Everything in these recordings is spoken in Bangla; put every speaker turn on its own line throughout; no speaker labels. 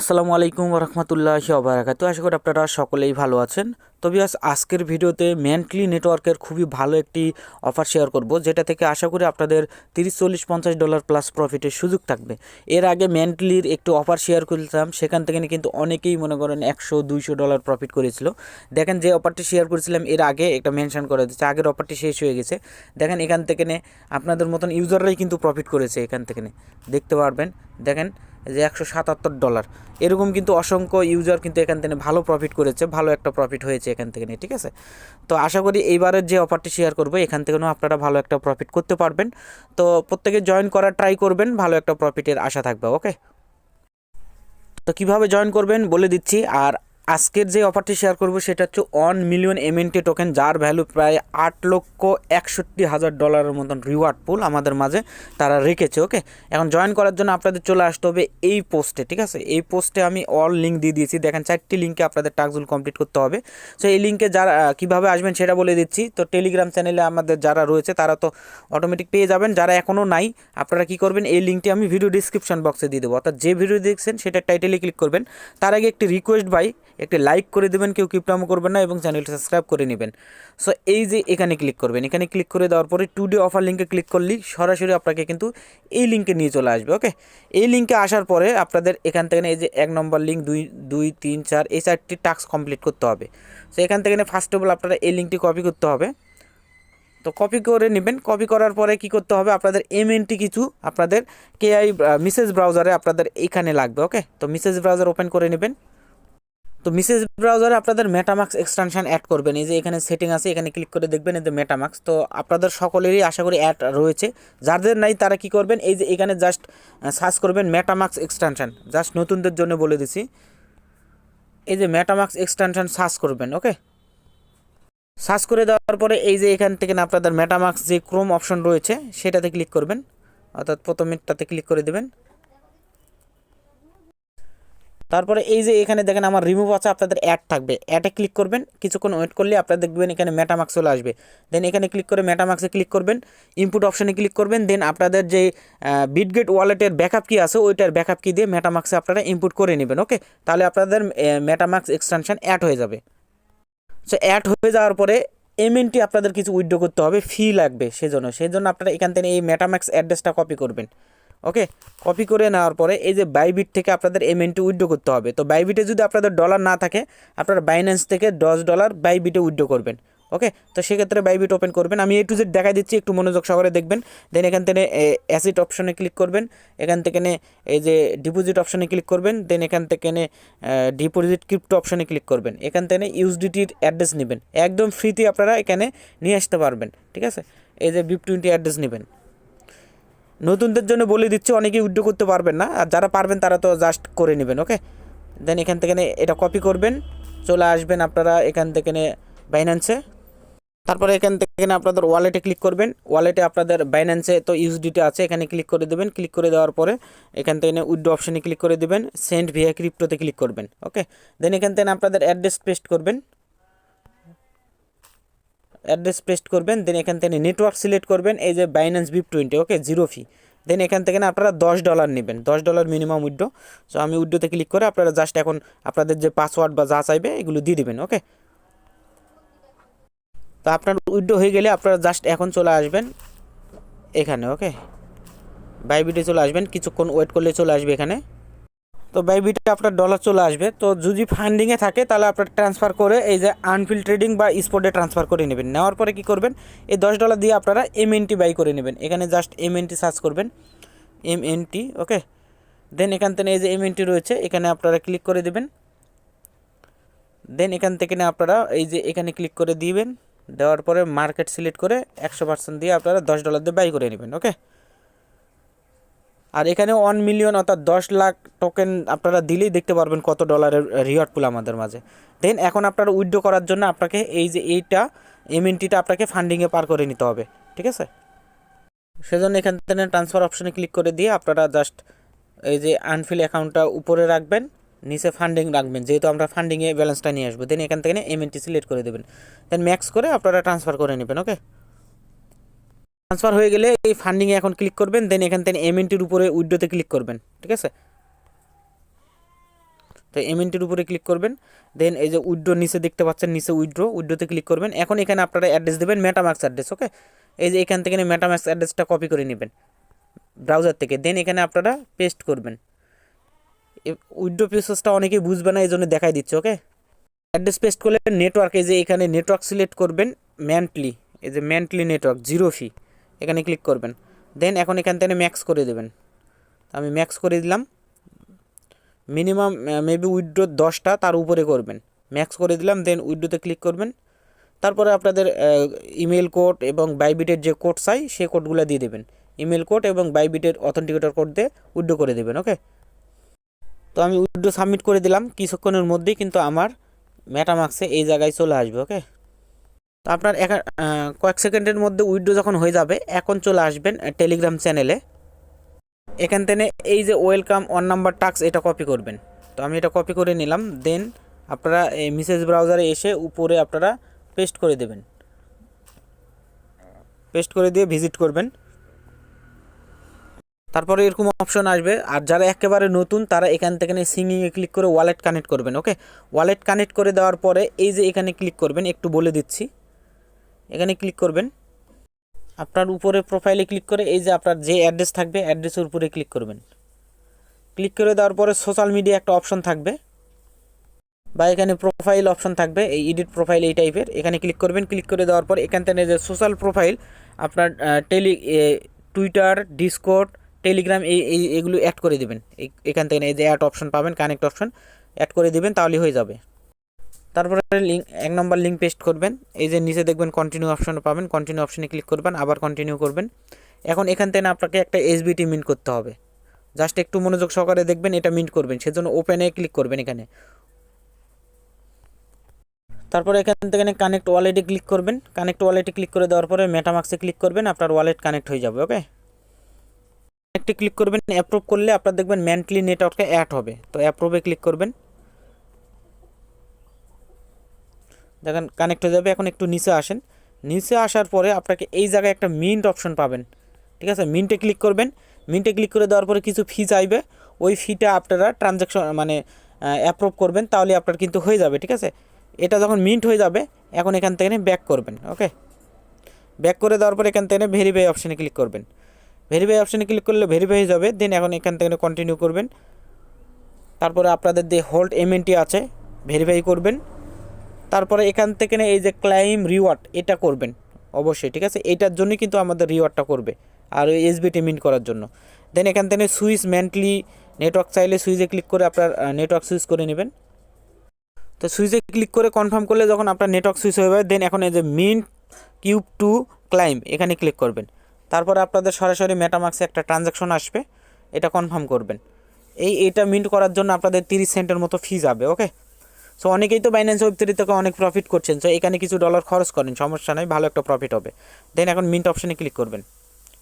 আসসালামু আলাইকুম রহমতুল্লাহ ওবরাকাতু আশা করি আপনারা সকলেই ভালো আছেন। তবে আজ আজকের ভিডিওতে মেন্টলি নেটওয়ার্কের খুবই ভালো একটি অফার শেয়ার করব, যেটা থেকে আশা করি আপনাদের তিরিশ, চল্লিশ, পঞ্চাশ ডলার প্লাস প্রফিটের সুযোগ থাকবে। এর আগে মেন্টলির একটু অফার শেয়ার করেছিলাম, সেখান থেকে কিন্তু অনেকেই মনে করেন একশো, দুইশো ডলার প্রফিট করেছিল। দেখেন যে অফারটি শেয়ার করেছিলাম, এর আগে একটা মেনশন করে দিচ্ছে, আগের অফারটি শেষ হয়ে গেছে। দেখেন এখান থেকে আপনাদের মতন ইউজাররাই কিন্তু প্রফিট করেছে এখান থেকে দেখতে পারবেন, দেখেন যে একশো সাতাত্তর ডলার এরকম কিন্তু অসংখ্য ইউজার কিন্তু এখান থেকে ভালো প্রফিট করেছে, ভালো একটা প্রফিট হয়েছে এখান থেকে নিয়ে, ঠিক আছে? তো আশা করি এইবারের যে অফারটি শেয়ার করব, এখান থেকেও আপনারা ভালো একটা প্রফিট করতে পারবেন। তো প্রত্যেকে জয়েন করার ট্রাই করবেন, ভালো একটা প্রফিটের আশা থাকবে ওকে তো কীভাবে জয়েন করবেন বলে দিচ্ছি, আর আজকের যে অফারটি শেয়ার করব সেটা হচ্ছে ওয়ান মিলিয়ন এমএনটি টোকেন যার ভ্যালু প্রায় আট লক্ষ একষট্টি হাজার ডলারের মতন রিওয়ার্ড পুল আমাদের মাঝে তারা রেখেছে ওকে এখন জয়েন করার জন্য আপনাদের চলে আসতে হবে এই পোস্টে ঠিক আছে? এই পোস্টে আমি অল লিঙ্ক দিয়ে দিয়েছি। দেখেন, চারটি লিঙ্কে আপনাদের টাস্কগুলো কমপ্লিট করতে হবে। সো এই লিঙ্কে যারা কীভাবে আসবেন সেটা বলে দিচ্ছি। তো টেলিগ্রাম চ্যানেলে আমাদের যারা রয়েছে, তারা তো অটোমেটিক পেয়ে যাবেন। যারা এখনও নাই, আপনারা কী করবেন? এই লিঙ্কটি আমি ভিডিও ডিসক্রিপশন বক্সে দিয়ে দেবো। অর্থাৎ যে ভিডিও দেখছেন সেটা টাইটেলে ক্লিক করবেন। তার আগে একটি রিকোয়েস্ট ভাই একটি লাইক করে দেবেন, কেউ কিপটামো করবেন না এবং চ্যানেলটি সাবস্ক্রাইব করে নেবেন। সো এই যে এখানে ক্লিক করবেন, এখানে ক্লিক করে দেওয়ার পরে টু ডে অফার লিঙ্কে ক্লিক করলেই সরাসরি আপনাকে কিন্তু এই লিঙ্কে নিয়ে চলে আসবে ওকে এই লিঙ্কে আসার পরে আপনাদের এখান থেকে এই যে এক নম্বর লিঙ্ক দুই দুই, তিন, চার, এই চারটি টাস্ক কমপ্লিট করতে হবে। সো এখান থেকে ফার্স্ট অফ অল আপনারা এই লিঙ্কটি কপি করতে হবে। তো কপি করে নেবেন কপি করার পরে কি করতে হবে? আপনাদের এমএনটি কিছু আপনাদের কেআই মিসেস ব্রাউজারে আপনাদের এইখানে লাগবে ওকে তো মিসেস ব্রাউজার ওপেন করে নেবেন। তো মিসেস ব্রাউজারে আপনাদের মেটামাক্স এক্সটেনশন অ্যাড করবেন। এই যে এখানে সেটিং আছে, এখানে ক্লিক করে দেখবেন এই যে মেটামাক্স তো আপনাদের সকলেরই আশা করি অ্যাড রয়েছে। যাদের নাই তারা কি করবেন, এই যে এখানে জাস্ট সার্চ করবেন মেটামাক্স এক্সটেনশন জাস্ট নতুনদের জন্য বলে দিছি। এই যে মেটামাক্স এক্সটেনশন সার্চ করবেন ওকে সার্চ করে দেওয়ার পরে এই যে এখান থেকে আপনাদের মেটামাক্স যে ক্রোম অপশন রয়েছে, সেটাতে ক্লিক করবেন। অর্থাৎ প্রথমেরটাতে ক্লিক করে দেবেন। তারপরে এই যে এখানে দেখেন আমার রিমুভ আছে, আপনাদের অ্যাড থাকবে। অ্যাডে ক্লিক করবেন, কিছুক্ষণ ওয়েট করলে আপনারা দেখবেন এখানে মেটামাক্স চলে আসবে। দেন এখানে ক্লিক করে মেটামাক্সে ক্লিক করবেন ইনপুট অপশানে ক্লিক করবেন দেন আপনাদের যে বিটগেট ওয়ালেটের ব্যাকআপ কি আছে, ওইটার ব্যাকআপ কি দিয়ে মেটামাক্সে আপনারা ইনপুট করে নেবেন ওকে তাহলে আপনাদের মেটামাক্স এক্সটেনশন অ্যাড হয়ে যাবে। সো অ্যাড হয়ে যাওয়ার পরে এমএনটি আপনাদের কিছু উইড্রো করতে হবে ফি লাগবে, সেজন্য। সেই জন্য আপনারা এখান থেকে এই মেটাম্যাক্স অ্যাড্রেসটা কপি করবেন। ওকে? কপি করে নেওয়ার পরে এই যে বাইবিট থেকে আপনাদের এমএনটি উইড্রো করতে হবে। তো বাইবিটে যদি আপনাদের ডলার না থাকে, আপনারা বাইন্যান্স থেকে দশ ডলার বাইবিটে উইড্রো করবেন। ওকে? তো সেক্ষেত্রে বাইবিট ওপেন করবেন। আমি এ টু জেড দেখা দিচ্ছি, একটু মনোযোগ সহকারে দেখবেন। দেন এখান থেকে অ্যাসিড অপশনে ক্লিক করবেন। এখান থেকে এই যে ডিপোজিট অপশনে ক্লিক করবেন। দেন এখান থেকে ডিপোজিট ক্রিপ্টো অপশনে ক্লিক করবেন। এখান থেকে ইউএসডিটির অ্যাড্রেস নেবেন। একদম ফ্রিতে আপনারা এখানে নিয়ে আসতে পারবেন। ঠিক আছে? এই যে বিপ টোয়েন্টি অ্যাড্রেস নেবেন। নতুনদের জন্য বলে দিচ্ছি, অনেকেই উইড্রো করতে পারবেন না। আর যারা পারবেন, তারা তো জাস্ট করে নেবেন ওকে দেন এখান থেকে এটা কপি করবেন, চলে আসবেন আপনারা এখান থেকে বাইন্যান্সে তারপরে এখান থেকে আপনাদের ওয়ালেটে ক্লিক করবেন। ওয়ালেটে আপনাদের বাইন্যান্সে তো ইউএসডিটি আছে, এখানে ক্লিক করে দেবেন। ক্লিক করে দেওয়ার পরে এখান থেকে উইড্রো অপশানে ক্লিক করে দেবেন। সেন্ড ভিয়া ক্রিপ্টোতে ক্লিক করবেন ওকে দেন এখান থেকে আপনাদের অ্যাড্রেস পেস্ট করবেন। অ্যাড্রেস পেস্ট করবেন দেন এখান থেকে নেটওয়ার্ক সিলেক্ট করবেন, এই যে Binance BEP twenty okay zero fee then এখান থেকে না আপনারা দশ ডলার নেবেন, দশ ডলার মিনিমাম উইড্রো সো আমি উইড্রোতে ক্লিক করে আপনারা জাস্ট এখন আপনাদের যে পাসওয়ার্ড বা যা চাইবে এগুলো দিয়ে দেবেন ওকে তো আপনার উইড্রো হয়ে গেলে আপনারা জাস্ট এখন চলে আসবেন এখানে ওকে বাইবিটে চলে আসবেন, কিছুক্ষণ ওয়েট করলে চলে আসবে এখানে। তো বাইবিটে আপনার ডলার চলে আসবে। তো যদি ফান্ডিংয়ে থাকে, তাহলে আপনার ট্রান্সফার করে এই যে আনফিল ট্রেডিং বা স্পটে ট্রান্সফার করে নেবেন। নেওয়ার পরে কি করবেন? এই দশ ডলার দিয়ে আপনারা এমএনটি বাই করে নেবেন। এখানে জাস্ট এমএনটি সার্চ করবেন। এমএনটি ওকে দেন এখান থেকে এই যে এমএনটি রয়েছে, এখানে আপনারা ক্লিক করে দেবেন। দেন এখান থেকে আপনারা এই যে এখানে ক্লিক করে দিবেন। দেওয়ার পরে মার্কেট সিলেক্ট করে একশো পার্সেন্ট দিয়ে আপনারা দশ ডলার দিয়ে বাই করে নেবেন ওকে আর এখানে ওয়ান মিলিয়ন অর্থাৎ দশ লাখ টোকেন আপনারা দিলেই দেখতে পারবেন কত ডলারের রিওয়ার্ড পুল আমাদের মাঝে। দেন এখন আপনারা উইথড্র করার জন্য আপনাকে এই যে এইটা এমএনটিটা আপনাকে ফান্ডিংয়ে পার করে নিতে হবে, ঠিক আছে? সেজন্য এখান থেকে ট্রান্সফার অপশনে ক্লিক করে দিয়ে আপনারা জাস্ট এই যে আনফিল অ্যাকাউন্টটা উপরে রাখবেন, নিচে ফান্ডিং রাখবেন, যেহেতু আমরা ফান্ডিংয়ে ব্যালেন্সটা নিয়ে আসব। দেন এখান থেকে এমএনটি সিলেক্ট করে দেবেন। দেন ম্যাক্স করে আপনারা ট্রান্সফার করে নেবেন ওকে ট্রান্সফার হয়ে গেলে এই ফান্ডিংয়ে এখন ক্লিক করবেন দেন এখান থেকে এমএনটির উপরে উইডোতে ক্লিক করবেন, ঠিক আছে? তো এমএনটির উপরে ক্লিক করবেন দেন এই যে উইড্রো নিচে দেখতে পাচ্ছেন, নিচে উইড্রো উইড্রোতে ক্লিক করবেন। এখন এখানে আপনারা অ্যাড্রেস দেবেন মেটামাক্স অ্যাড্রেস ওকে এই যে এখান থেকে মেটামাক্স অ্যাড্রেসটা কপি করে নেবেন ব্রাউজার থেকে দেন এখানে আপনারা পেস্ট করবেন। উইড্রো প্রসেসটা অনেকেই বুঝবে না এই জন্য দেখাই দিচ্ছে ওকে অ্যাড্রেস পেস্ট করলে নেটওয়ার্ক যে এখানে নেটওয়ার্ক সিলেক্ট করবেন ম্যান্টলি এই যে ম্যান্টলি নেটওয়ার্ক জিরো ফি এখানে ক্লিক করবেন। দেন এখন এখান থেকে ম্যাক্স করে দেবেন। আমি ম্যাক্স করে দিলাম। মিনিমাম মেবি উইড্রো দশটা তার উপরে করবেন। ম্যাক্স করে দিলাম দেন উইড্রোতে ক্লিক করবেন। তারপরে আপনাদের ইমেল কোড এবং বাইবিটের যে কোড চাই, সে কোডগুলো দিয়ে দেবেন। ইমেল কোড এবং বাইবিটের অথেন্টিকেটর কোড দিয়ে উইড্রো করে দেবেন ওকে তো আমি উইড্রো সাবমিট করে দিলাম। কিছুক্ষণের মধ্যেই কিন্তু আমার মেটামাক্সে এই জায়গায় চলে আসবে ওকে তো আপনার একা কয়েক সেকেন্ডের মধ্যে উইড্রো যখন হয়ে যাবে, এখন চলে আসবেন টেলিগ্রাম চ্যানেলে এখান থেকে এই যে ওয়েলকাম ওয়ান নাম্বার টাক্স এটা কপি করবেন। তো আমি এটা কপি করে নিলাম দেন আপনারা এই মেসেজ ব্রাউজারে এসে উপরে আপনারা পেস্ট করে দেবেন। পেস্ট করে দিয়ে ভিজিট করবেন। তারপরে এরকম অপশন আসবে, আর যারা একেবারে নতুন, তারা এখান থেকে সিঙ্গিংয়ে ক্লিক করে ওয়ালেট কানেক্ট করবেন ওকে ওয়ালেট কানেক্ট করে দেওয়ার পরে এই যে এখানে ক্লিক করবেন, একটু বলে দিচ্ছি। এখানে ক্লিক করবেন। আপনার উপরে প্রোফাইলে ক্লিক করে এই যে আপনার যে অ্যাড্রেস থাকবে অ্যাড্রেসের উপরে ক্লিক করবেন। ক্লিক করে দেওয়ার পরে সোশ্যাল মিডিয়া একটা অপশন থাকবে। বা এখানে প্রোফাইল অপশন থাকবে, এই এডিট প্রোফাইল এই টাইপের এখানে ক্লিক করবেন ক্লিক করে দেওয়ার পর এখান থেকে যে সোশ্যাল প্রোফাইল আপনার টেলি টুইটার ডিসকোড টেলিগ্রাম এই এগুলো অ্যাড করে দেবেন। এখান থেকে এই যে অ্যাড অপশন পাবেন কানেক্ট অপশন অ্যাড করে দেবেন, তাহলে হয়ে যাবে। তারপরে লিঙ্ক এক নম্বর লিঙ্ক পেস্ট করবেন। এই যে নিচে দেখবেন কন্টিনিউ অপশন পাবেন। কন্টিনিউ অপশনে ক্লিক করবেন, আবার কন্টিনিউ করবেন। এখন এখান থেকে আপনাকে একটা এসবিটি মিন্ট করতে হবে। জাস্ট একটু মনোযোগ সহকারে দেখবেন, এটা মিন্ট করবেন। সেজন্য ওপেনে ক্লিক করবেন এখানে। তারপরে এখান থেকে কানেক্ট ওয়ালেটে ক্লিক করবেন। কানেক্ট ওয়ালেটে ক্লিক করে দেওয়ার পরে মেটামাক্সে ক্লিক করবেন, আপনার ওয়ালেট কানেক্ট হয়ে যাবে ওকে কানেক্টে ক্লিক করবেন অ্যাপ্রুভ করলে আপনার দেখবেন ম্যান্টলি নেটওয়ার্কে অ্যাড হবে। তো অ্যাপ্রুভে ক্লিক করবেন। দেখেন কানেক্ট হয়ে যাবে। এখন একটু নিচে আসেন। নিচে আসার পরে আপনাকে এই জায়গায় একটা মিন্ট অপশন পাবেন। ঠিক আছে? মিন্টে ক্লিক করবেন। মিন্টে ক্লিক করে দেওয়ার পরে কিছু ফি চাইবে। ওই ফিটা আপনারা ট্রানজ্যাকশন মানে অ্যাপ্রুভ করবেন, তাহলে আপনার কিন্তু হয়ে যাবে। ঠিক আছে? এটা যখন মিন্ট হয়ে যাবে, এখন এখান থেকে ব্যাক করবেন। ওকে ব্যাক করে দেওয়ার পরে এখান থেকে ভেরিফাই অপশানে ক্লিক করবেন। ভেরিফাই অপশানে ক্লিক করলে ভেরিফাই হয়ে যাবে। দেন এখন এখান থেকে কন্টিনিউ করবেন। তারপরে আপনাদের যে হোল্ড এমএনটি আছে ভেরিফাই করবেন। তারপরে এখান থেকে এই যে ক্লাইম রিওয়ার্ড এটা করবেন। অবশ্যই, ঠিক আছে? এটার জন্য কিন্তু আমাদের রিওয়ার্ডটা করবে, আর এসবিটি মিন্ট করার জন্য। দেন এখান থেকে সুইচ মেন্টলি নেটওয়ার্ক চাইলে সুইচে ক্লিক করে আপনার নেটওয়ার্ক সুইচ করে নেবেন। তো সুইচে ক্লিক করে কনফার্ম করলে যখন আপনার নেটওয়ার্ক সুইচ হয়ে যাবে দেন এখন এই যে মিন্ট কিউব টু ক্লাইম এখানে ক্লিক করবেন। তারপরে আপনাদের সরাসরি মেটামাক্সে একটা ট্রানজ্যাকশন আসবে, এটা কনফার্ম করবেন। এই, এটা মিন্ট করার জন্য আপনাদের তিরিশ সেন্টের মতো ফি যাবে ওকে সো অনেকেই তো বাইন্যান্স ওয়েব থ্রি থেকে অনেক প্রফিট করছেন। সো এখানে কিছু ডলার খরচ করেন, সমস্যা নেই, ভালো একটা প্রফিট হবে। দেন এখন মিন্ট অপশানে ক্লিক করবেন।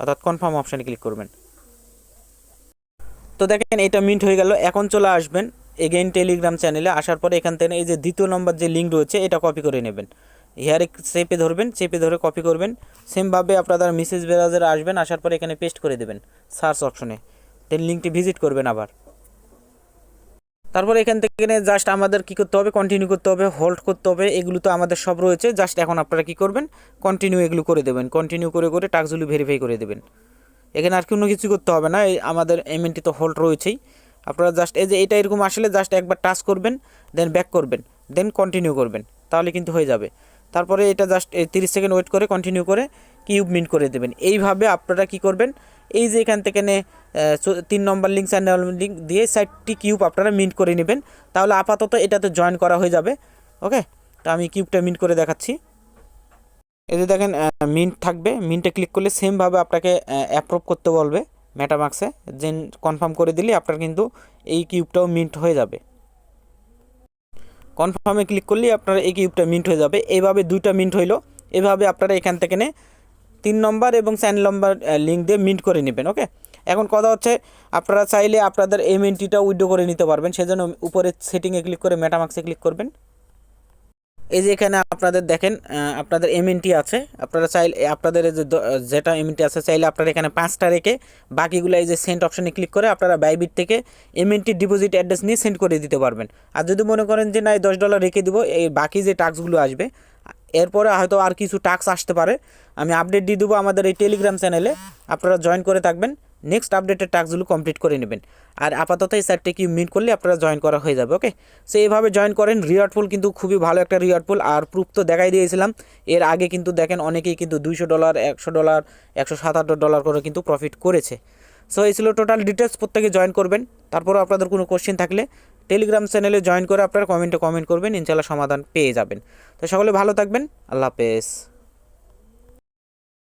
অর্থাৎ কনফার্ম অপশানে ক্লিক করবেন। তো দেখেন, এটা মিন্ট হয়ে গেল। এখন চলে আসবেন এগেইন টেলিগ্রাম চ্যানেলে আসার পরে এখান থেকে এই যে দ্বিতীয় নম্বর যে লিঙ্ক রয়েছে, এটা কপি করে নেবেন। হেয়ারে চেপে ধরবেন, চেপে ধরে কপি করবেন। সেমভাবে আপনারা মেসেজ ব্রাউজারে আসবেন, আসার পরে এখানে পেস্ট করে দেবেন। সার্চ অপশনে দেন লিঙ্কটি ভিজিট করবেন আবার। তারপরে এখান থেকে জাস্ট আমাদের কী করতে হবে? কন্টিনিউ করতে হবে হোল্ড করতে হবে, এগুলো তো আমাদের সব রয়েছে। জাস্ট এখন আপনারা কী করবেন? কন্টিনিউ এগুলো করে দেবেন। কন্টিনিউ করে করে টাস্কগুলো ভেরিফাই করে দেবেন। এখানে আর কোনো কিছু করতে হবে না। আমাদের এমএনটি তো হোল্ড রয়েছেই। আপনারা জাস্ট এই যে এটা এরকম আসলে জাস্ট একবার টাচ করবেন দেন ব্যাক করবেন দেন কন্টিনিউ করবেন। তাহলে কিন্তু হয়ে যাবে। তারপরে এটা জাস্ট তিরিশ সেকেন্ড ওয়েট করে কন্টিনিউ করে কিউব মিন্ট করে দেবেন। এইভাবে আপনারা কি করবেন? এই যে এখান থেকে তিন নম্বর লিঙ্ক, চার নম্বর লিঙ্ক দিয়ে সাইটটি কিউব আপনারা মিন্ট করে নেবেন। তাহলে আপাতত এটাতে জয়েন করা হয়ে যাবে। ওকে? তো আমি কিউবটা মিন্ট করে দেখাচ্ছি। যে দেখেন মিন্ট থাকবে। মিন্টে ক্লিক করলে সেমভাবে আপনাকে অ্যাপ্রুভ করতে বলবে মেটামাক্সে জেন কনফার্ম করে দিলে আপনার কিন্তু এই কিউবটাও মিন্ট হয়ে যাবে। কনফার্মে ক্লিক করলেই আপনার এই কিউবটা মিন্ট হয়ে যাবে। এইভাবে দুইটা মিন্ট হইল। এভাবে আপনারা এখান থেকে নে তিন নম্বর এবং চার নম্বর লিঙ্ক দিয়ে মিন্ট করে নেবেন ওকে এখন কথা হচ্ছে, আপনারা চাইলে আপনাদের এমএনটিটা উইড্রো করে নিতে পারবেন, সেজন্য উপরে সেটিংয়ে ক্লিক করে মেটামাক্সে ক্লিক করবেন। এই যে এখানে আপনাদের দেখেন আপনাদের এমএনটি আছে, আপনারা চাইলে আপনাদের যে যেটা এমএনটি আছে, চাইলে আপনারা এখানে পাঁচটা রেখে বাকিগুলো এই যে সেন্ড অপশনে ক্লিক করে আপনারা বাইবিট থেকে এমএনটি ডিপোজিট অ্যাড্রেস নিয়ে সেন্ড করে দিতে পারবেন। আর যদি মনে করেন যে না এই দশ ডলার রেখে দিব, এই বাকি যে টাস্কগুলো আসবে এরপরে হয়তো আর কিছু টাস্ক আসতে পারে। আমি আপডেট দিয়ে দেবো আমাদের এই টেলিগ্রাম চ্যানেলে আপনারা জয়েন করে থাকবেন। নেক্সট আপডেটের টাস্কগুলো কমপ্লিট করে নেবেন। আর আপাতত এই সাইটটি কি মিট করলে আপনারা জয়েন করা হয়ে যাবে ওকে সো এইভাবে জয়েন করেন। রিওয়ার্ড পুল কিন্তু খুবই ভালো একটা রিওয়ার্ড পুল আর প্রুফ তো দেখাই দিয়েছিলাম। এর আগে কিন্তু দেখেন অনেকেই কিন্তু দুইশো ডলার একশো ডলার একশো সাতাত্তর ডলার করে কিন্তু প্রফিট করেছে। সো এই ছিল টোটাল ডিটেলস প্রত্যেকে জয়েন করবেন। তারপরে আপনাদের কোনো কোশ্চেন থাকলে টেলিগ্রাম চ্যানেলে জয়েন করে আপনারা কমেন্টে কমেন্ট করবেন ইনশাল্লাহ সমাধান পেয়ে যাবেন। তো সকলে ভালো থাকবেন, আল্লাহ হাফেজ।